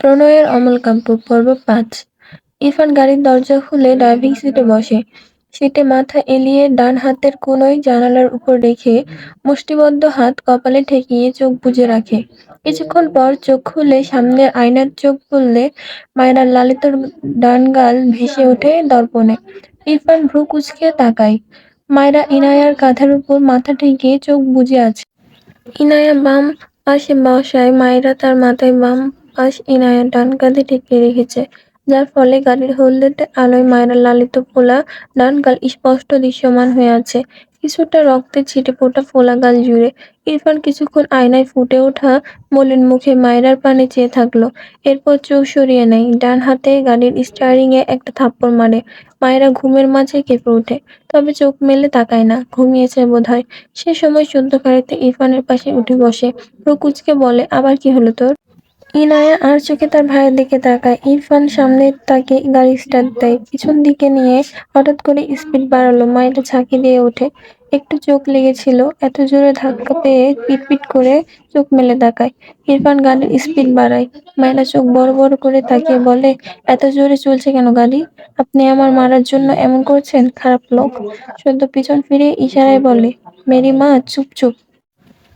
প্রণয়ের অমল কাব্য, পর্ব পাঁচ। ইরফান গাড়ির দরজা খুলে ড্রাইভিং সিটে বসে। সিটে মাথা এলিয়ে ডান হাতের কোনোই জানালার উপর রেখে মুষ্টিবদ্ধ হাত কপালে ঠেকিয়ে চোখ বুজে রাখে। কিছুক্ষণ পর চোখ খুলে সামনের আয়নার চোখ খুললে মায়েরার লালিত ডান গাল ভেসে ওঠে দর্পণে। ইরফান ভ্রু কুচকে তাকায়। মায়েরা ইনায়ার কাঁধের উপর মাথা ঠেকিয়ে চোখ বুজে আছে। ইনায়া বাম পাশে বসায়, মায়েরা তার মাথায় বাম পাশ ডান কাঁধে ঠেকিয়ে রেখেছে, যার ফলে গাড়ির হলদেটে আলোয় মায়েরা লালিত ফোলা ডান গাল স্পষ্ট দৃশ্যমান হয়ে আছে। কিছুটা রক্তের ছিটে ফোটা ফোলা গাল জুড়ে ইরফান কিছুক্ষণ আয়নায় ফুটে ওঠা মলিন মুখে মায়েরার পানে চেয়ে থাকল। এরপর চোখ সরিয়ে নেয়, ডান হাতে গাড়ির স্টিয়ারিং এ একটা থাপ্পড় মারে। মায়েরা ঘুমের মাঝে কেঁপে ওঠে, তবে চোখ মেলে তাকায় না, ঘুমিয়েছে বোধহয়। সে সময় সদ্য গাড়িতে ইরফানের পাশে উঠে বসে। প্রকুচকে বলে, আবার কি হলো তোর? ইনায়া আর চোখে তার ভাইয়ের দিকে তাকায়। ইরফান সামনে তাকে গাড়ি স্টার্ট দেয়। পিছন দিকে নিয়ে হঠাৎ করে স্পিড বাড়ালো মায়েরা ঝাঁকি দিয়ে ওঠে। একটু চোখ লেগেছিল, এত জোরে ধাক্কা পেয়ে পিটপিট করে চোখ মেলে তাকায়। ইরফান গাড়ির স্পিড বাড়ায়। মায়েরা চোখ বড় বড় করে তাকিয়ে বলে, এত জোরে চলছে কেন গাড়ি? আপনি আমার মারার জন্য এমন করছেন? খারাপ লোক। সদ্য পিছন ফিরে ইশারায় বলে মেরি মা চুপ চুপ।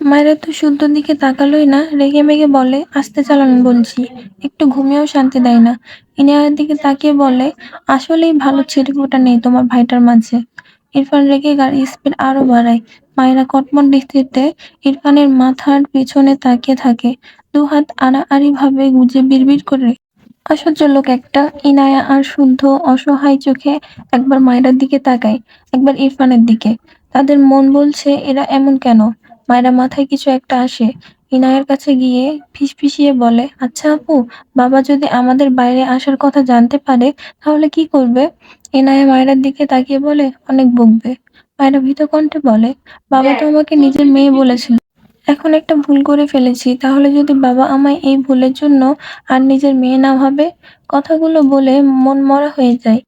মায়েরা তো শুদ্ধ দিকে তাকালোই না, রেগে মেগে বলে, আস্তে চালান বলছি, একটু ঘুমিয়েও শান্তি দেয় না। ইনিয়ার দিকে তাকিয়ে বলে, আসলেই ভালো ছিটেফোঁটা নেই তোমার ভাইটার মাঝে। ইরফান রেগে গাড়ির স্পিড আরও বাড়ায়। মায়েরা কটমট দৃষ্টিতে ইরফানের মাথার পিছনে তাকিয়ে থাকে। দু হাত আড়াআড়ি ভাবে গুজে বিড়বিড় করে। আশ্চর্য লোক একটা, ইনায়া আর শুদ্ধ, অসহায় চোখে একবার মায়েরার দিকে তাকায়, একবার ইরফানের দিকে। তাদের মন বলছে, এরা এমন কেন? মায়েরা মাথায় কিছু একটা আসে। ইনায়ের কাছে গিয়ে ফিসফিসিয়ে বলে আচ্ছা আপু, বাবা যদি আমাদের বাইরে আসার কথা জানতে পারে, তাহলে কি করবে? ইনায়া মায়েরার দিকে তাকিয়ে বলে, অনেক বকবে। মায়েরা ভীত কণ্ঠে বলে, বাবা তো আমাকে নিজের মেয়ে বলেছিল। এখন একটা ভুল করে ফেলেছি, তাহলে যদি বাবা আমায় এই ভুলের জন্য আর নিজের মেয়ে না ভাবে? কথাগুলো বলে মন মরা হয়ে যায়।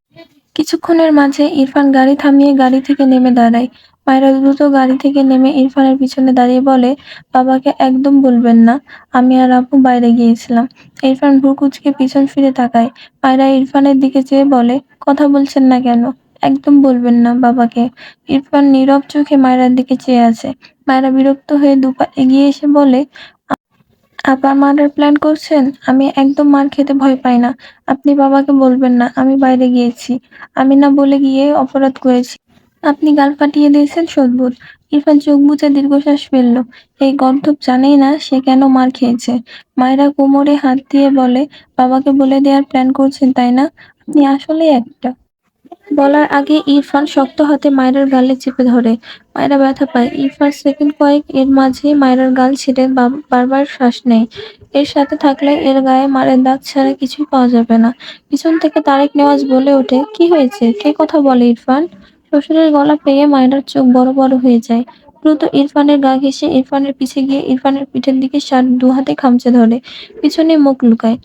কিছুক্ষণের মাঝে ইরফান গাড়ি থামিয়ে গাড়ি থেকে নেমে দাঁড়ায়। মায়েরা দ্রুত গাড়ি থেকে নেমে ইরফানের পিছনে দাঁড়িয়ে বলে, বাবাকে একদম বলবেন না, আমি আর আপু বাইরে গিয়েছিলাম। ইরফান ভ্রু কুচকে পিছন ফিরে তাকায়। মায়েরা ইরফানের দিকে চেয়ে বলে, কথা বলছেন না কেন? একদম বলবেন না বাবাকে। ইরফান নীরব চোখে মায়েরার দিকে চেয়ে আছে। মায়েরা বিরক্ত হয়ে দুপা এগিয়ে এসে বলে, আপা মার্ডার প্ল্যান করছেন? আমি একদম মার খেতে ভয় পাই না। আপনি বাবাকে বলবেন না, আমি বাইরে গিয়েছি। আমি না বলে গিয়ে অপরাধ করেছি। আপনি গাল ফাটিয়ে দিয়েছেন সদ্ভুত ইরফান চোখ বুঝে দীর্ঘশ্বাস ফেলল। এই গর্ধব জানেই না সে কেন মার খেয়েছে। মায়েরা কোমরে হাত দিয়ে বলে, বাবাকে বলে দেওয়ার প্ল্যান করছেন, তাই না? আপনি আসলে একটা। বলার আগে ইরফান শক্ত হাতে মায়ের গালে চেপে ধরে। মায়েরা ব্যথা পায়। ইরফান সেকেন্ড কয়েক এর মাঝে মায়ের গাল ছেড়ে বারবার শ্বাস নেয়। এর সাথে থাকলে এর গায়ে মারের দাগ ছাড়া কিছুই পাওয়া যাবে না। পিছন থেকে তারেক নেওয়াজ বলে ওঠে, কি হয়েছে? কে কথা বলে ইরফান? শ্বশুরের গলা পেয়ে মায়েরার চোখ বড় বড় হয়ে যায়। দ্রুত ইরফানের গা ঘেঁষে ইরফানের পিছে গিয়ে ইরফানের পিঠের দিকে শার্ট দু হাতে খামচে ধরে, পিছনে মুখ লুকায়।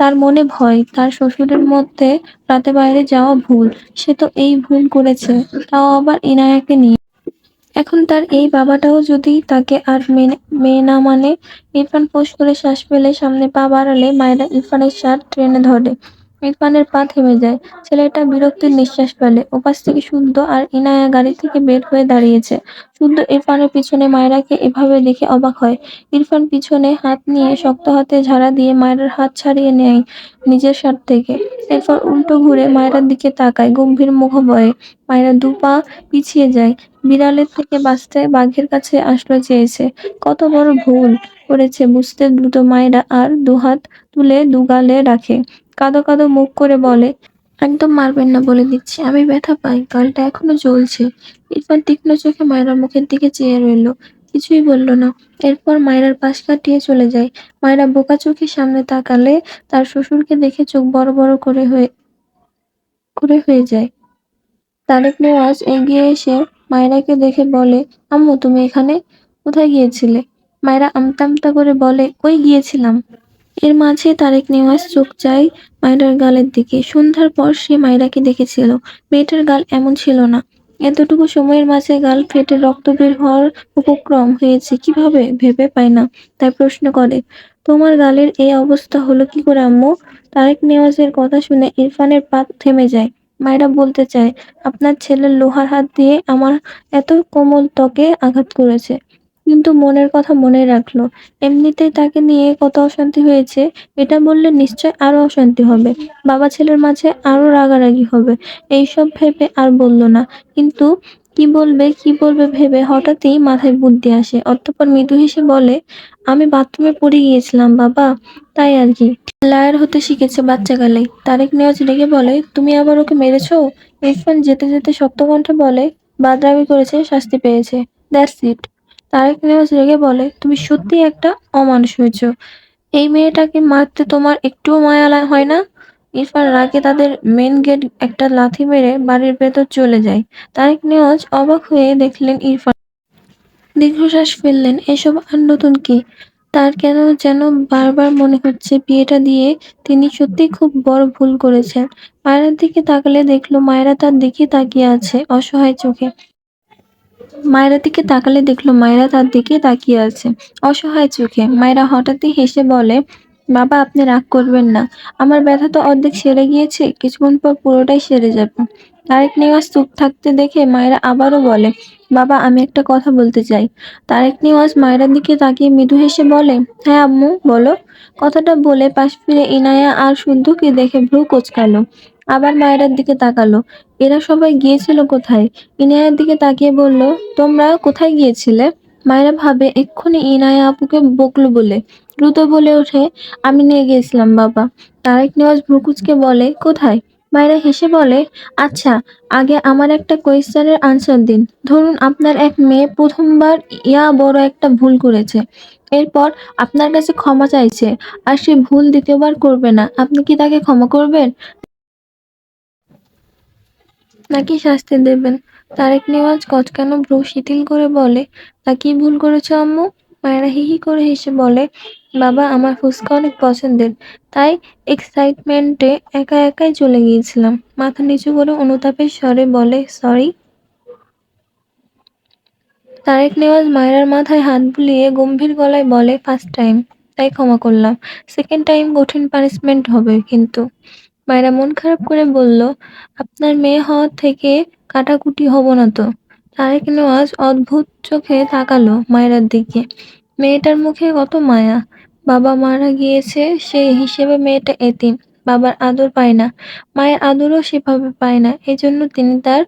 তার মনে ভয়, তার শ্বশুরের মধ্যে রাতে বাইরে যাওয়া ভুল, সে তো এই ভুল করেছে, তাও আবার ইনায়াকে নিয়ে। এখন তার এই বাবাটাও যদি তাকে আর মেয়ে না মানে ইরফান ফোঁস করে শ্বাস ফেলে সামনে পা বাড়ালে মায়েরা ইরফানের শার্ট টেনে ধরে। ইরফানের পা থেমে যায়। ছেলেটা বিরক্তির নিঃশ্বাস ফেলে। ওপাশ থেকে শুদ্ধ আর ইনায়া গাড়ি থেকে বের হয়ে দাঁড়িয়েছে। শুদ্ধ ইরফানের পিছনে মায়েরাকে এভাবে দেখে অবাক হয়। ইরফান পিছনে হাত নিয়ে শক্ত হাতে ঝাড়া দিয়ে মায়েরার হাত ছাড়িয়ে নেয় নিজের শার্ট থেকে। এরপর উল্টো ঘুরে মায়েরার দিকে তাকায়। গম্ভীর মুখভয়ে মায়েরা দু পা পিছিয়ে যায়। বিড়ালের থেকে বাঁচতে বাঘের কাছে আসলো চেয়েছে। কত বড় ভুল করেছে বুঝতে দ্রুত মায়েরা আর দুহাত তুলে দুগালে রাখে। কাঁদো কাঁদো মুখ করে বলে, একদম মারবেন না, বলে দিচ্ছি। আমি ব্যথা পাই, গালটা এখনও জ্বলছে। ইরফান তীক্ষ্ণ চোখে মায়েরার মুখের দিকে চেয়ে রইল। কিছুই বলল না। এরপর মায়েরার পাশ কাটিয়ে চলে যায়। মায়েরা বোকা চোখের সামনে তাকালে তার শ্বশুরকে দেখে চোখ বড় বড় করে হয়ে করে হয়ে যায়। তারেক নেওয়াজ এগিয়ে এসে মায়েরাকে দেখে বলে, আম্মু, তুমি এখানে কোথায় গিয়েছিলে? মায়েরা আমতা আমতা করে বলে ওই গিয়েছিলাম? এর মাঝে তারেক নেওয়াজ চোখ যায় মায়েরার গালের দিকে। সন্ধ্যার পর সে মায়েরাকে দেখেছিল। মেয়েটার গাল এমন ছিল না। এতটুকু সময়ের মাঝে গাল ফেটে রক্ত বের হওয়ার উপক্রম হয়েছে। কীভাবে? ভেবে পায় না। তাই প্রশ্ন করে, তোমার গালের এই অবস্থা হলো কি করে, আম্মু? তারেক নেওয়াজের কথা শুনে ইরফানের পা থেমে যায়। মায়েরা বলতে চায়, আপনার ছেলের লোহার হাত দিয়ে আমার এত কোমল ত্বকে আঘাত করেছে। কিন্তু মনের কথা মনে রাখল। এমনিতেই তাকে নিয়ে কত অশান্তি হয়েছে, এটা বললে নিশ্চয় আরও অশান্তি হবে। বাবা ছেলের মাঝে আরও রাগারাগি হবে। এইসব ভেবে আর বলল না। কিন্তু কি বলবে কি বলবে ভেবে হঠাৎই মাথায় বুদ্ধি আসে। অতঃপর মৃদু হেসে বলে, আমি বাথরুমে পড়ে গিয়েছিলাম, বাবা। তাই আর কি। লায়ার হতে শিখেছে বাচ্চা বাচ্চাকালেই তারেক নেওয়াজ রেগে বলে, তুমি আবার ওকে মেরেছো? ইরফান যেতে যেতে শক্ত কণ্ঠে বলে বাদরামি করেছে, শাস্তি পেয়েছে। That's it. তারেক নেওয়াজ রেগে বলে, তুমি সত্যি একটা অমানুষ হয়েছ। এই মেয়েটাকে মারতে তোমার একটুও মায়া হয় না? ইরফান রাগে তাদের মেন গেট একটা লাথি মেরে বাড়ির ভেতর চলে যায়। তারেক নেওয়াজ অবাক হয়ে দেখলেন ইরফান। দীর্ঘশ্বাস ফেললেন, এসব আর নতুন কি? তার কেন যেন বারবার মনে হচ্ছে বিয়েটা দিয়ে তিনি সত্যি খুব বড় ভুল করেছেন। মায়েরার দিকে তাকালে দেখল, মায়েরা তার দিকে তাকিয়ে আছে অসহায় চোখে। মায়েরা দিকে তাকালে দেখল মায়েরা তার দিকে তাকিয়ে আছে, অসহায় চোখে। মায়েরা হঠাৎই হেসে বলে, বাবা, আপনি রাগ করবেন না। আমার ব্যথা তো অর্ধেক সেরে গিয়েছে, কিছুক্ষণ পর পুরোটাই সেরে যাবে। তারেক নেওয়াজ চুপ থাকতে দেখে মায়েরা আবারও বলে, বাবা, আমি একটা কথা বলতে চাই। তারেক নেওয়াজ মায়েরার দিকে তাকিয়ে মৃদু হেসে বলে হ্যাঁ আম্মু, বলো। কথাটা বলে পাশ ফিরে ইনায়া আর শুদ্ধকে দেখে ভ্রু কোচকালো। আবার মায়েরার দিকে তাকালো। এরা সবাই গিয়েছিল কোথায়? ইনায়ার দিকে তাকিয়ে বলল, তোমরা কোথায় গিয়েছিলে? মায়েরা ভাবে, এক্ষুনি ইনায়া আপুকে বকলো বলে। দ্রুত বলে ওঠে, আমি নিয়ে গিয়েছিলাম বাবা। তারেক নেওয়াজ ভ্রুকুচকে বলে, কোথায়? মায়েরা হেসে বলে আচ্ছা আগে আমার একটা কোয়েশ্চেনের আনসার দিন। ধরুন আপনার এক মেয়ে প্রথমবার ইয়া বড় একটা ভুল করেছে। এরপর আপনার কাছে ক্ষমা চাইছে, আর সে ভুল দ্বিতীয়বার করবে না। আপনি কি তাকে ক্ষমা করবেন? নাকি শাস্তি দেবেন। তারেক নেওয়াজ কচকানো ভ্রু শিথিল করে বলে, তা কি ভুল করেছ আম্মু? মায়েরা হি হি করে হেসে বলে, বাবা, আমার ফুচকা অনেক পছন্দের। তাই এক্সাইটমেন্টে একা একাই চলে গিয়েছিলাম। মাথা নিচু করে অনুতাপের স্বরে বলে, সরি। তারেক নেওয়াজ মায়েরার মাথায় হাত বুলিয়ে গম্ভীর গলায় বলে, ফার্স্ট টাইম। তাই ক্ষমা করলাম। সেকেন্ড টাইম কঠিন পানিশমেন্ট হবে কিন্তু। মায়েরা মন খারাপ করে বলল, আপনার মেয়ে হওয়ার থেকে কাটাকুটি হব না তো? তারেক নেওয়াজ অদ্ভুত চোখে তাকালো মায়েরার দিকে। মেয়েটার মুখে কত মায়া। বাবা মারা গিয়েছে, সেই হিসেবে মেয়েটা এতিম। বাবার আদর পায় না। মায়ের আদরও সেভাবে পায় না। এজন্য তিনি তার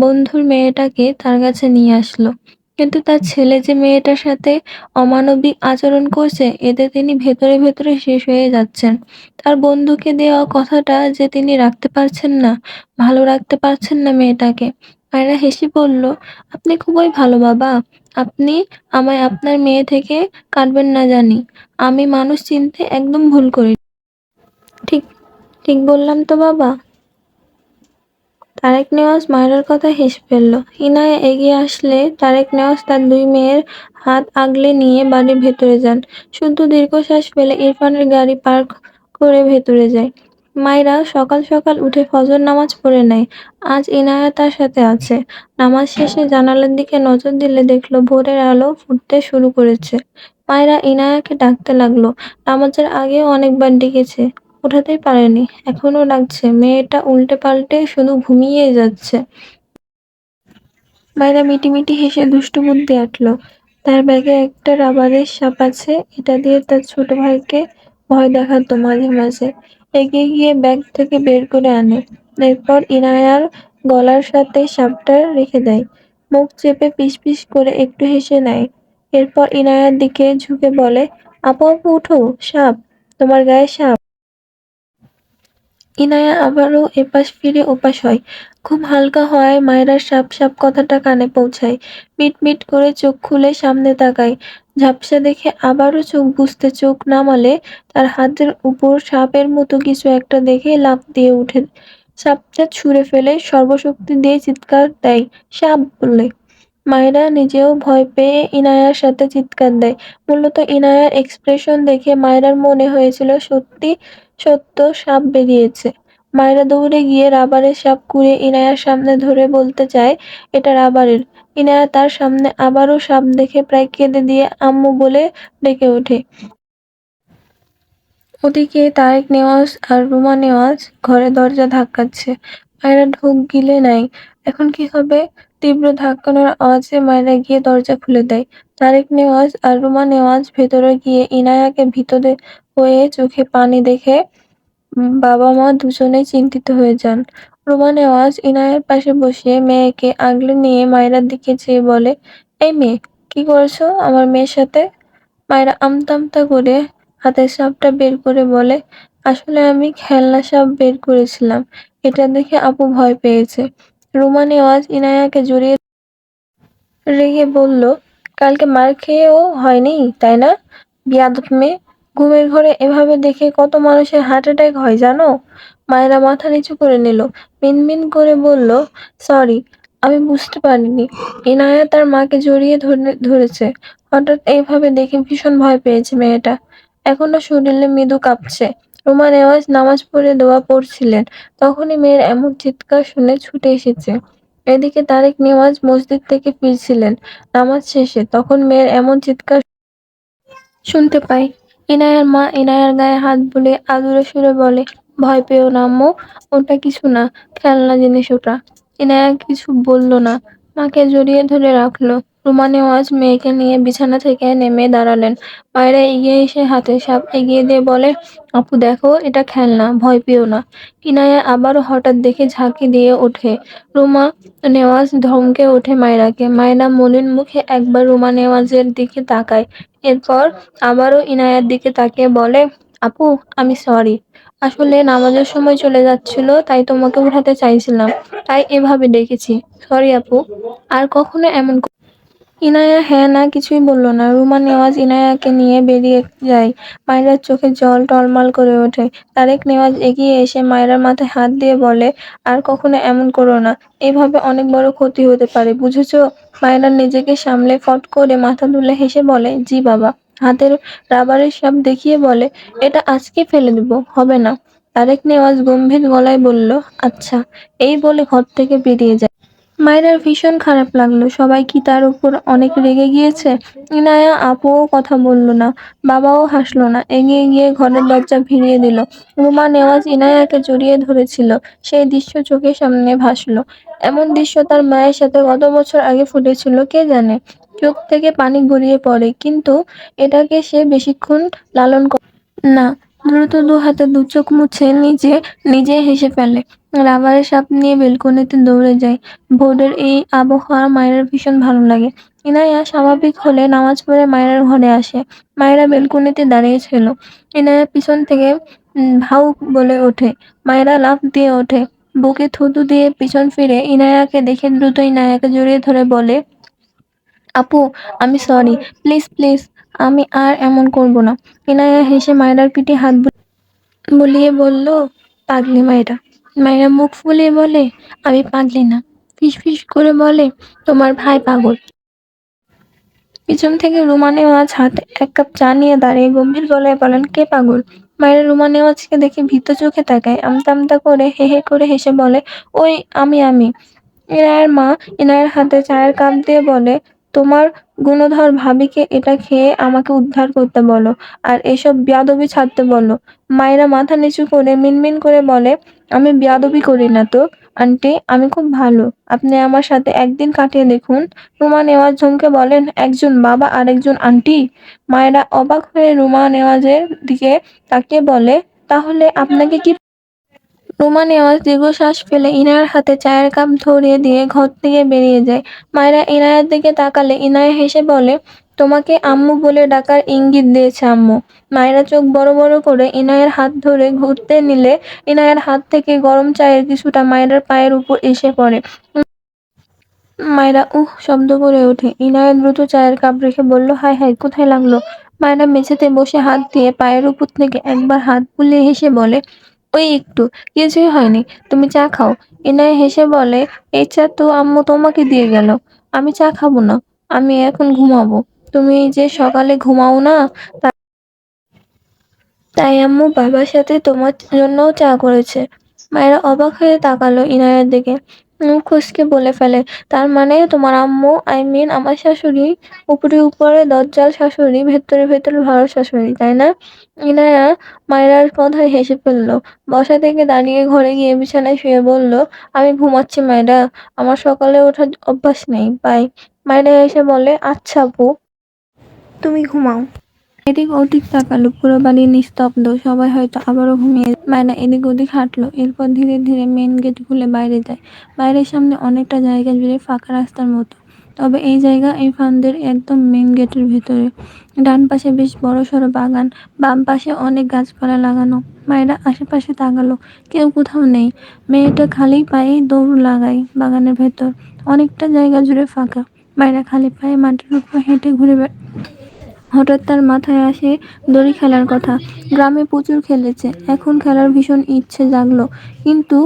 বন্ধুর মেয়েটাকে তার কাছে নিয়ে আসলো। কিন্তু তার ছেলে যে মেয়েটার সাথে অমানবিক আচরণ করছে, এতে তিনি ভেতরে ভেতরে শেষ হয়ে যাচ্ছেন। তার বন্ধুকে দেওয়া কথাটা যে তিনি রাখতে পারছেন না, ভালো রাখতে পারছেন না মেয়েটাকে। মায়েরা হেসে বলল, আপনি খুবই ভালো বাবা। আপনি আমায় আপনার মেয়ে থেকে কাটবেন না জানি। আমি মানুষ চিনতে একদম ভুল করি। ঠিক ঠিক বললাম তো বাবা। তারেক নেওয়াজ মায়েরার কথা হেসে ফেলল। ইনায়া এগিয়ে আসলে তারেক নেওয়াজ তার দুই মেয়ের হাত আগলে নিয়ে বাড়ির ভেতরে যান। শুদ্ধ দীর্ঘশ্বাস ফেলে ইরফানের গাড়ি পার্ক করে ভেতরে যায়। মায়েরা সকাল সকাল উঠে ফজর নামাজ পড়ে নেয়। আজ ইনায়া তার সাথে আছে। নামাজ শেষে জানালার দিকে নজর দিলে দেখল ভোরের আলো ফুটতে শুরু করেছে। মায়েরা ইনায়াকে ডাকতে লাগল। নামাজের আগেও অনেকবার ডেকেছে। ওঠাতেই পারেনি। এখনও লাগছে। মেয়েটা উল্টে পাল্টে শুধু ঘুমিয়ে যাচ্ছে। মায়েরা মিটিমিটি হেসে দুষ্টু বুদ্ধি আঁটলো। তার ব্যাগে একটা রাবারের সাপ আছে। এটা দিয়ে তার ছোট ভাইকে ভয় দেখাতো মাঝে মাঝে। এগিয়ে গিয়ে ব্যাগ থেকে বের করে আনে। এরপর ইনায়ার গলার সাথে সাপটা রেখে দেয়। মুখ চেপে পিস পিস করে একটু হেসে নেয়। এরপর ইনায়ার দিকে ঝুঁকে বলে, আপু আপু উঠো সাপ। তোমার গায়ে সাপ। ইনায়া আবারও এপাশ ফিরে ওপাশ হয়। খুব হালকা হওয়ায় মায়েরার সাপ সাপ কথাটা কানে পৌঁছায়। মিট মিট করে চোখ খুলে সামনে তাকায়। ঝাপসা দেখে আবারও চোখ বুঝতে চোখ নামালে তার হাতের উপর সাপের মতো কিছু একটা দেখে লাফ দিয়ে উঠে সাপটা ছুঁড়ে ফেলে সর্বশক্তি দিয়ে চিৎকার দেয়। সাপ বলে, মায়েরা নিজেও ভয় পেয়ে ইনায়ার সাথে চিৎকার দেয়। মূলত ইনায়ার এক্সপ্রেশন দেখে মায়েরার মনে হয়েছিল, সত্যি সত্য সাপ বেরিয়েছে। মায়েরা দৌড়ে গিয়ে রাবারের সাপ কুড়িয়ে ইনায়ার সামনে ধরে বলতে চায়, এটা রাবারের। ইনায়া তার সামনে আবারও সাপ দেখে প্রায় কেঁদে দিয়ে আম্মু বলে ডেকে ওঠে। ওদিকে তারেক নেওয়াজ আর রুমা নেওয়াজ ঘরে দরজা ধাক্কাচ্ছে। মায়েরা ঢোক গিলে নাই। এখন কি হবে? তীব্র ধাক্কানোর আওয়াজে মায়েরা গিয়ে দরজা খুলে দেয়। তারেক নেওয়াজ আর রুমা নেওয়াজ ভেতরে গিয়ে ইনায়াকে ভিতরে হয়ে চোখে পানি দেখে বাবা মা দুজনেই চিন্তিত হয়ে যান। রুমা নেওয়াজ ইনায়ের পাশে বসে মেয়েকে আগলে নিয়ে মায়েরার দিকে চেয়ে বলে, এই মেয়ে, কি করছ আমার মেয়ের সাথে? মায়েরা আমতা আমতা করে হাতের সাপটা বের করে বলে, আসলে আমি খেলনা সাপ বের করেছিলাম। এটা দেখে আপু ভয় পেয়েছে। রুমা নেওয়াজ ইনায়াকে জড়িয়ে রেগে বলল, কালকে মার খেয়েও হয়নি, তাই না? বিয়াদব মেয়ে ঘুমের ঘরে এভাবে দেখে কত মানুষের হার্ট অ্যাটাক হয় জানো? মায়েরা মাথা নিচু করে নিল। মিনমিন করে বলল, সরি, আমি বুঝতে পারিনি। ইনায়া তার মাকে জড়িয়ে ধরে, ধরেছে। হঠাৎ এইভাবে দেখে ভীষণ ভয় পেয়েছে মেয়েটা। এখনও শরীরে মৃদু কাঁপছে। রোমা নেওয়াজ নামাজ পড়ে দোয়া পড়ছিলেন। তখনই মেয়ের এমন চিৎকার শুনে ছুটে এসেছে। এদিকে তারেক নেওয়াজ মসজিদ থেকে ফিরছিলেন নামাজ শেষে। তখন মেয়ের এমন চিৎকার শুনতে পাই। ইনায়ার মা ইনায়ার গায়ে হাত বুলে আদুরে সুরে বলে, ভয় পেও না, মো, ওটা কিছু না, খেলনা জিনিস ওটা। ইনায়া কিছু বলল না। জড়িয়ে ধরে রাখল। রুমা নেওয়াজ মেয়েকে নিয়ে বিছানা থেকে নেমে দাঁড়ালেন। মায়েরা এগিয়ে এসে হাতে সাপ এগিয়ে দিয়ে বলে, আপু, দেখো, এটা খেলনা, ভয় পেও না। ইনায়া আবারও হঠাৎ দেখে ঝাঁকি দিয়ে ওঠে। রুমা নেওয়াজ ধমকে ওঠে মায়েরাকে। মায়েরা মলিন মুখে একবার রুমা নেওয়াজের দিকে তাকায়। এরপর আবারও ইনায়ার দিকে তাকিয়ে বলে, আপু, আমি সরি আসলে নামাজের সময় চলে যাচ্ছিল, তাই তোমাকে উঠাতে চাইছিলাম। তাই এভাবে ডেকেছি। সরি আপু, আর কখনো এমন ইনায়া হ্যাঁ না কিছুই বলল না। রুমা নেওয়াজ ইনায়াকে নিয়ে বেরিয়ে যায়। মায়েরার চোখে জল টলমাল করে ওঠে। তারেক নেওয়াজ এগিয়ে এসে মায়েরার মাথায় হাত দিয়ে বলে, আর কখনো এমন করো না। এভাবে অনেক বড় ক্ষতি হতে পারে, বুঝেছ? মায়েরা নিজেকে সামলে ফট করে মাথা তুলে হেসে বলে, জি বাবা। হাতের রাবারের সাপ দেখিয়ে বলে, এটা আজকে ফেলে দেব, হবে না। তারেক নেওয়াজ গম্ভীর গলায় বলল আচ্ছা। এই বলে ঘর থেকে বেরিয়ে যায়। মায়েরার ভীষণ খারাপ লাগল। সবাই কি তার উপর অনেক রেগে গিয়েছে? ইনায়া আপুও কথা বলল না, বাবাও হাসলো না, এগিয়ে গিয়ে ঘরের দরজা ভিড়িয়ে দিল। রুমা, নেওয়াজ ইনায়াকে জড়িয়ে ধরেছিল। সেই দৃশ্য চোখের সামনে ভাসলো। এমন দৃশ্য তার মায়ের সাথে গত বছর আগে ফুটেছিল, কে জানে? চোখ থেকে পানি গড়িয়ে পড়ে, কিন্তু এটাকে সে বেশিক্ষণ লালন না, দ্রুত দু হাতে দু চোখ মুছে নিজে নিজে হেসে ফেলে। রাবারের সাপ নিয়ে বেলকনিতে দৌড়ে যায়। ভোরের এই আবহাওয়া মায়ের ভীষণ ভালো লাগে। ইনায়া স্বাভাবিক হলে নামাজ পড়ে মায়ের ঘরে আসে। মায়েরা বেলকনিতে দাঁড়িয়ে ছিল। ইনায়া পিছন থেকে ভাউ বলে ওঠে। মায়েরা লাফ দিয়ে ওঠে। বুকে থুতু দিয়ে পিছন ফিরে ইনায়াকে দেখে দ্রুত ইনায়াকে জড়িয়ে ধরে বলে আপু, আমি সরি প্লিজ প্লিজ আমি আর এমন করব না। ইনায়া হেসে মায়েরার পিঠে হাত বুলিয়ে বলল, পাগলি মায়েরা মায়েরা মুখ ফুলিয়ে বলে, আমি পাগলি না। ফিস ফিস করে বলে, তোমার ভাই পাগল। পিছন থেকে রুমা নেওয়াজ হাতে এক কাপ চা নিয়ে দাঁড়িয়ে গম্ভীর গলায় বলেন, কে পাগল? মায়েরা রুমা নেওয়াজকে দেখে ভীত চোখে তাকায়, আমতা আমতা করে, হে হে করে হেসে বলে, ওই আমি আমি। ইনায়ের মা ইনায়ের হাতে চায়ের কাপ দিয়ে বলে তোমার গুণধর ভাবিকে এটা খেয়ে আমাকে উদ্ধার করতে বলো, আর এসব বিয়াদবি ছাড়তে বলো। মায়েরা মাথা নিচু করে মিনমিন করে বলে, আমি বিয়াদবি করি না তো, আন্টি, আমি খুব ভালো। আপনি আমার সাথে একদিন কাটিয়ে দেখুন। রুমা নেওয়াজ ঝুমকে বলেন, একজন বাবা আর একজন আন্টি? মায়েরা অবাক হয়ে রুমা নেওয়াজের দিকে তাকিয়ে বলে, তাহলে আপনাকে কি রুমা নেওয়াজ দীর্ঘশ্বাস ফেলে ইনায়ার হাতে চায়ের কাপ ধরিয়ে দিয়ে ঘর থেকে বেরিয়ে যায়। মায়েরা ইনায়ার দিকে তাকালে ইনায়া হেসে বলে, তোমাকে আম্মু বলে ডাকার ইঙ্গিত দিয়েছে আম্মু। মায়েরা চোখ বড় বড় করে ইনায়ের হাত ধরে ঘুরতে নিলে ইনায়ের হাত থেকে গরম চায়ের কিছুটা মায়েরার পায়ের উপর এসে পড়ে। মায়েরা উহ শব্দ করে ওঠে। ইনায়া দ্রুত চায়ের কাপ রেখে বলল হাই হাই কোথায় লাগল? মায়েরা মেঝেতে বসে হাত দিয়ে পায়ের উপর থেকে একবার হাত বুলিয়ে হেসে বলে ওই একটু, কিছুই হয়নি। তুমি চা খাও। এনায় হেসে বলে, এই চা তো আম্মু তোমাকে দিয়ে গেল। আমি চা খাব না। আমি এখন ঘুমাবো। তুমি যে সকালে ঘুমাও না তাই আম্মু বাবার সাথে তোমার জন্যও চা করেছে। মায়েরা অবাক হয়ে তাকালো ইনায়ের দিকে। কুঁচকে বলে ফেলে। তার মানে তোমার আম্মু আই মিন আমার শাশুড়ি, উপরে উপরে দজ্জাল শাশুড়ি, ভেতরে ভেতরে ভালো শাশুড়ি, তাই না? ইনায়া মায়েরার কথায় হেসে ফেলল। বসা থেকে দাঁড়িয়ে ঘরে গিয়ে বিছানায় শুয়ে বলল, আমি ঘুমাচ্ছি মায়েরা, আমার সকালে ওঠার অভ্যাস নেই বাই মায়েরা এসে বলে আচ্ছা আপু। তুমি ঘুমাও। এদিক ওদিক তাকালো, পুরো বাড়ি নিস্তব্ধ, সবাই হয়তো আবারও ঘুমিয়ে মায়না এদিক ওদিক হাঁটলো, এরপর ধীরে ধীরে মেন গেট খুলে বাইরে যায়। বাইরের সামনে অনেকটা জায়গা জুড়ে ফাঁকা রাস্তার মতো। তবে এই জায়গা, এই ফান্দের একদম মেন গেটের ভেতরে। ডান পাশে বেশ বড় সড়ো বাগান, বাম পাশে অনেক গাছপালা লাগানো। মায়েরা আশেপাশে তাকালো, কেউ কোথাও নেই। মেয়েটা খালি পায়ে দৌড় লাগায় বাগানের ভেতর। অনেকটা জায়গা জুড়ে ফাঁকা। মায়েরা খালি পায়ে মাটির উপর হেঁটে ঘুরে বেড় হঠাৎ তার মাথায় আসে দড়ি খেলার কথা। গ্রামে প্রচুর খেলেছে। এখন খেলার ভীষণ ইচ্ছে জাগলো। কিন্তু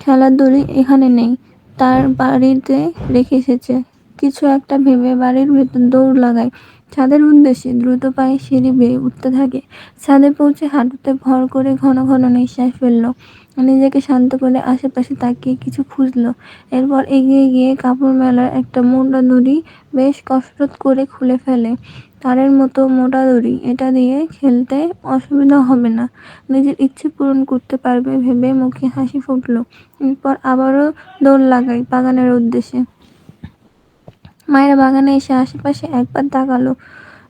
খেলার দড়ি এখানে নেই। তার বাড়িতে রেখে এসেছে। কিছু একটা ভেবে বাড়ির ভেতর দৌড় লাগায়। ছাদের উদ্দেশ্যে দ্রুত পায়ে সিঁড়ি বেয়ে উঠতে থাকে। ছাদে পৌঁছে হাঁটুতে ভর করে ঘন ঘন নিঃশ্বাস ফেলল। নিজেকে শান্ত করে আশেপাশে তাকিয়ে কিছু খুঁজলো। এরপর এগিয়ে গিয়ে কাপড় মেলার একটা মোটা দড়ি বেশ কসরত করে খুলে ফেলে। তারের মতো মোটা দড়ি, এটা দিয়ে খেলতে অসুবিধা হবে না। নিজের ইচ্ছে পূরণ করতে পারবে ভেবে মুখে হাসি ফুটলো। এরপর আবারও দৌড় লাগাই বাগানের উদ্দেশ্যে। মায়েরা বাগানে এসে আশেপাশে একবার তাকালো।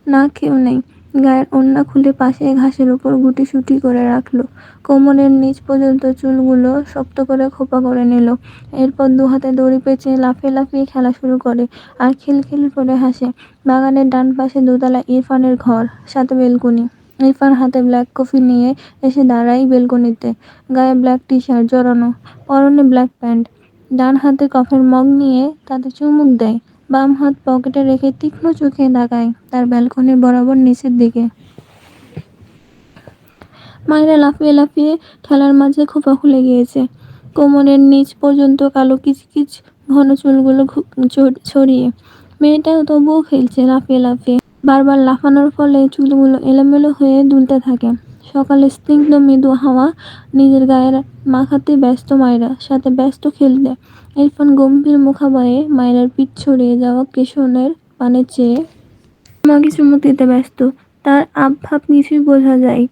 না, কেউ নেই। গায়ের ওড়না খুলে পাশে ঘাসের উপর গুটি সুটি করে রাখল। কোমরের নিচ পর্যন্ত চুলগুলো শক্ত করে খোপা করে নিল। এরপর দু হাতে দড়ি পেঁচে লাফিয়ে লাফিয়ে খেলা শুরু করে আর খিলখিল করে হাসে। বাগানের ডান পাশে দোতলা ইরফানের ঘর, সাথে বেলকুনি। ইরফান হাতে ব্ল্যাক কফি নিয়ে এসে দাঁড়াই বেলকনিতে। গায়ে ব্ল্যাক টি শার্ট জড়ানো, পরনে ব্ল্যাক প্যান্ট। ডান হাতে কফের মগ নিয়ে তাতে চুমুক দেয়। বাম হাত পকেটে রেখে তীক্ষ্ণ চোখে তাকায় তার ব্যালকনির বরাবর নিচের দিকে। মায়েরা লাফিয়ে লাফিয়ে খেলার মাঝে খোপা খুলে গিয়েছে। কোমরের নিচ পর্যন্ত কালো কিচকিচ, ঘন চুলগুলো ছড়িয়ে। মেয়েটা তবুও খেলছে, লাফিয়ে লাফিয়ে। বারবার লাফানোর ফলে চুলগুলো এলোমেলো হয়ে দুলতে থাকে। সকালে স্নিগ্ধ মৃদু হাওয়া নিজের গায়ের মাখাতে ব্যস্ত মায়েরা, সাথে ব্যস্ত খেলতে। ইরফান গম্ভীর মুখাবয়ে মায়েরার পিঠ ছড়িয়ে যাওয়া কেশনের পানে চেয়ে মাকে চুমুক দিতে ব্যস্ত। তার আবভাব কিছুই বোঝা যায়।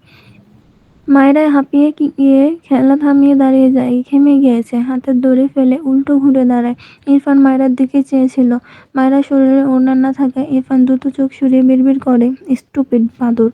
মায়েরা হাঁপিয়ে কি গিয়ে খেলা থামিয়ে দাঁড়িয়ে যায়? ঘেমে গিয়েছে হাতের দড়ি ফেলে উল্টো ঘুরে দাঁড়ায়। ইরফান মায়েরার দিকে চেয়েছিল। মায়েরা শরীরে ওড়না না থাকায় ইরফান দ্রুত চোখ সরিয়ে বিড়বিড় করে, স্টুপিড বাদুর।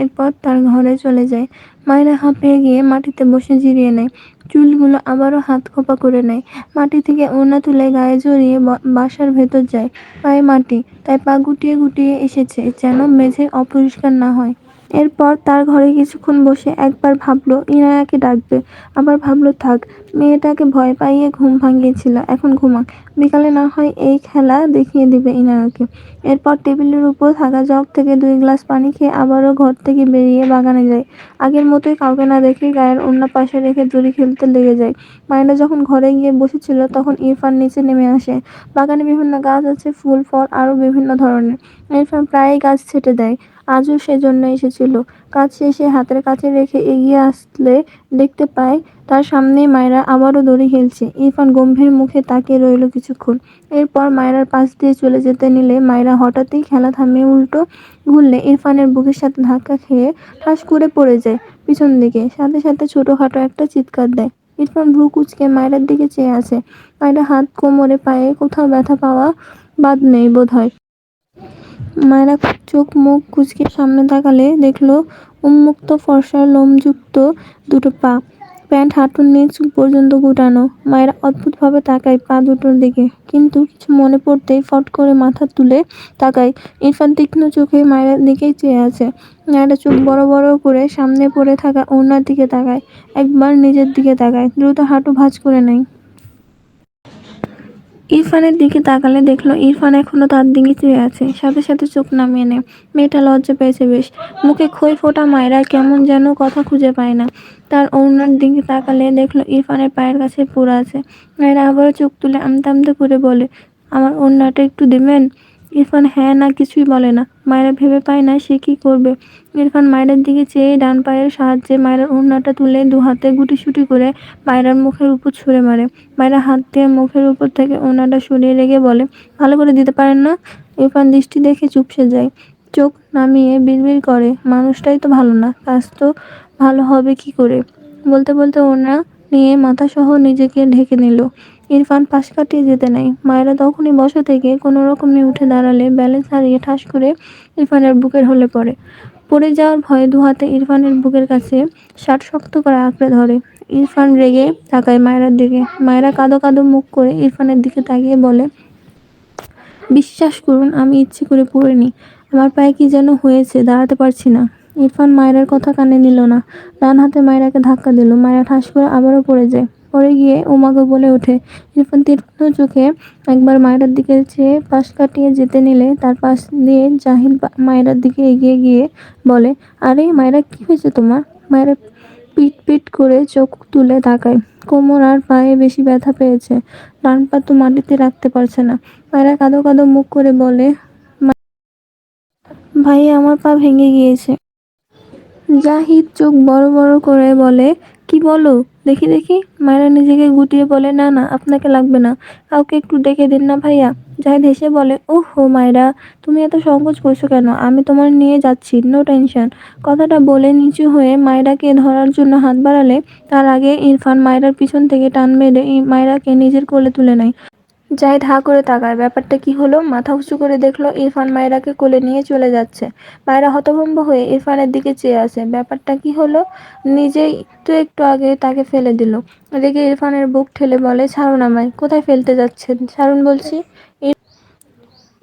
এরপর তার ঘরে চলে যায়। মায়েরা হাঁপিয়ে গিয়ে মাটিতে বসে জিরিয়ে নেয়। চুলগুলো আবারও হাত খোপা করে নেয়। মাটি থেকে ওড়না তুলে গায়ে জড়িয়ে বাসার ভেতর যায়। পায়ে মাটি, তাই পা গুটিয়ে গুটিয়ে এসেছে, যেন মেঝে অপরিষ্কার না হয়। এরপর তার ঘরে কিছুক্ষণ বসে একবার ভাবলো, ইনায়াকে ডাকবে। আবার ভাবলো, থাক, মেয়েটাকে ভয় পাইয়ে ঘুম ভাঙিয়েছিল, এখন ঘুমাক। বিকালে না হয় এই খেলা দেখিয়ে দিবে ইনায়াকে। এরপর টেবিলের উপর থাকা জগ থেকে দুই গ্লাস পানি খেয়ে আবারও ঘর থেকে বেরিয়ে বাগানে যায়। আগের মতোই কাউকে না দেখে গায়ের অন্য পাশে রেখে দড়ি খেলতে লেগে যায়। মায়েরা যখন ঘরে গিয়ে বসেছিল, তখন ইরফান নিচে নেমে আসে। বাগানে বিভিন্ন গাছ আছে, ফুল, ফল, আরও বিভিন্ন ধরনের। ইরফান প্রায়ই গাছ ছেটে দেয়। আজও সেজন্য এসেছিল। কাজ শেষে হাতের কাছে রেখে এগিয়ে আসলে দেখতে পায়, তার সামনেই মায়েরা আবারও দড়ি খেলছে ইরফান গম্ভীর মুখে তাকিয়ে রইল কিছুক্ষণ। এরপর মায়েরার পাশ দিয়ে চলে যেতে নিলে মায়েরা হঠাৎই খেলা থামিয়ে উল্টো ঘুরলে ইরফানের বুকের সাথে ধাক্কা খেয়ে ঠাস করে পড়ে যায় পিছন দিকে। সাথে সাথে ছোটোখাটো একটা চিৎকার দেয়। ইরফান ভ্রু কুচকে মায়েরার দিকে চেয়ে আছে। মায়েরা হাত কোমরে পায়ে কোথাও ব্যথা পাওয়া বাদ নেই বোধ হয় মায়েরা চোখ মুখ কুচকে সামনে তাকালে দেখল উন্মুক্ত ফর্সা লোমযুক্ত দুটো পা। প্যান্ট হাঁটুর নিচ পর্যন্ত গুটানো। মায়েরা অদ্ভুতভাবে তাকায় পা দুটোর দিকে। কিন্তু কিছু মনে পড়তেই ফট করে মাথা তুলে তাকায়। ইরফান তীক্ষ্ণ চোখে মায়ের দিকেই চেয়ে আছে। মায়েরা চোখ বড় বড় করে সামনে পড়ে থাকা ওনার দিকে তাকায়। একবার নিজের দিকে তাকায়। দ্রুত হাঁটু ভাঁজ করে নেয়। ইরফানের দিকে তাকালে দেখল, ইরফান এখনও তার দিকে চেয়ে আছে। সাথে সাথে চোখ নামিয়ে নেয়। মেয়েটা লজ্জা পেয়েছে বেশ। মুখে খই ফোটা মায়েরা কেমন যেন কথা খুঁজে পায় না। তার অন্যের দিকে তাকালে দেখল, ইরফানের পায়ের কাছে পোড়া আছে। মায়েরা আবার চোখ তুলে আমতে আমতে করে বলে, আমার অন্যটা একটু দেবেন? ইরফান হ্যাঁ না কিছুই বলে না। মায়েরা ভেবে পায় না সে কি করবে। ইরফান মায়েরার দিকে চেয়ে ডান পায়ের সাহায্যে মায়েরার ওড়নাটা তুলে দু হাতে গুটিসুটি করে মায়েরার মুখের উপর ছুঁড়ে মারে। মায়েরা হাত দিয়ে মুখের উপর থেকে ওড়নাটা সরিয়ে রেখে বলে, ভালো করে দিতে পারেন না? ইরফান দৃষ্টি দেখে চুপসে যায়। চোখ নামিয়ে বিড়বিড় করে, মানুষটাই তো ভালো না, কাজ তো ভালো হবে কি করে? বলতে বলতে ওনা নিয়ে মাথাসহ নিজেকে ঢেকে নিল। ইরফান পাশ কাটিয়ে যেতে নেয় মায়েরা তখনই বসা থেকে কোনো রকমে উঠে দাঁড়ালে ব্যালেন্স হারিয়ে ঠাস করে ইরফানের বুকের হলে পড়ে। পড়ে যাওয়ার ভয়ে দু হাতে ইরফানের বুকের কাছে ষাট শক্ত করে আঁকড়ে ধরে। ইরফান রেগে তাকায় মায়েরার দিকে। মায়েরা কাঁদো কাঁদো মুখ করে ইরফানের দিকে তাকিয়ে বলে, বিশ্বাস করুন, আমি ইচ্ছে করে পড়িনি। আমার পায়ে কি যেন হয়েছে, দাঁড়াতে পারছি না। ইরফান মায়েরার কথা কানে নিল না। ডান হাতে মায়েরাকে ধাক্কা দিল। মায়েরা ঠাস করে আবারও পড়ে যায়। পড়ে গিয়ে ওমাগো বলে ওঠে। ইরফান তীক্ষ্ণ চোখে একবার মায়েরার দিকে চেয়ে পাশ কাটিয়ে যেতে নিলে তার পাশ দিয়ে জাহিল মায়েরার দিকে এগিয়ে গিয়ে বলে, আরে মায়েরা, কি হয়েছে তোমার? মায়েরা পিট পিট করে চোখ তুলে তাকায়। কোমর আর পায়ে বেশি ব্যথা পেয়েছে। ডান পা তো মাটিতে রাখতে পারছে না। মায়েরা কাঁদো কাঁদো মুখ করে বলে ভাই আমার পা ভেঙে গিয়েছে। জাহিদ চোখ বড় বড় করে বলে কি বলো? দেখি দেখি। মায়েরা নিজেকে গুটিয়ে বলে, না না, আপনাকে লাগবে না। কাউকে একটু ডেকে দিন না ভাইয়া। জাহিদ হেসে বলে ওহো হো মায়েরা, তুমি এত সংকোচ করছ কেন? আমি তোমার নিয়ে যাচ্ছি নো টেনশন কথাটা বলে নিচু হয়ে মায়েরাকে ধরার জন্য হাত বাড়ালে, তার আগে ইরফান মায়েরার পিছন থেকে টান মেরে মায়েরাকে নিজের কোলে তুলে নেয়। জাহিদ হা করে তাকায়। ব্যাপারটা কি হলো? মাথা উঁচু করে দেখল, ইরফান মায়েরাকে কোলে নিয়ে চলে যাচ্ছে। মায়েরা হতভম্ব হয়ে ইরফানের দিকে চেয়ে আসে ব্যাপারটা কি হলো? নিজেই তো একটু আগে তাকে ফেলে দিল। রেগে ইরফানের বুক ঠেলে বলে, ছাড়ুন আমায়, কোথায় ফেলতে যাচ্ছেন? ছাড়ুন বলছি। ইর-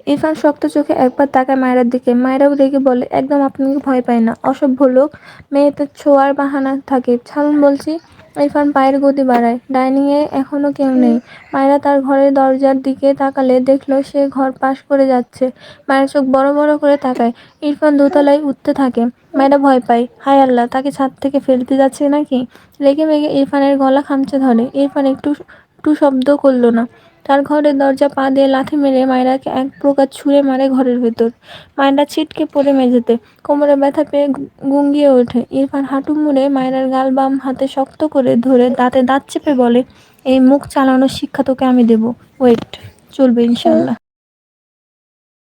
ইরফান শক্ত চোখে একবার তাকায় মায়েরার দিকে। মায়েরাও রেগে বলে, একদম আপনাকে ভয় পায় না। অসভ্য লোক, মেয়েতে ছোঁয়ার বাহানা থাকে। ছাড়ুন বলছি। ইরফান পায়ের গতি বাড়ায়। ডাইনিংয়ে এখনও কেউ নেই। মায়েরা তার ঘরের দরজার দিকে তাকালে দেখল সে ঘর পাশ করে যাচ্ছে। মায়ের চোখ বড় বড় করে তাকায়। ইরফান দোতলায় উঠতে থাকে। মায়েরা ভয় পায়। হায় আল্লাহ, তাকে ছাদ থেকে ফেলতে যাচ্ছে নাকি? রেগে মেগে ইরফানের গলা খামচে ধরে। ইরফান একটু টু শব্দ করল না। তার ঘরের দরজা পা দিয়ে লাথি মেরে মায়েরাকে এক প্রকার ছুঁড়ে মারে ঘরের ভেতর। মায়েরা ছিটকে পড়ে মেঝেতে। কোমরে ব্যথা পেয়ে গুঙ্গিয়ে ওঠে। ইরফান হাঁটু মুড়ে মায়েরার গাল বাম হাতে শক্ত করে ধরে দাঁতে দাঁত চেপে বলে, এই মুখ চালানোর শিক্ষা তোকে আমি দেবো। ওয়েট, চলবে ইনশাল্লাহ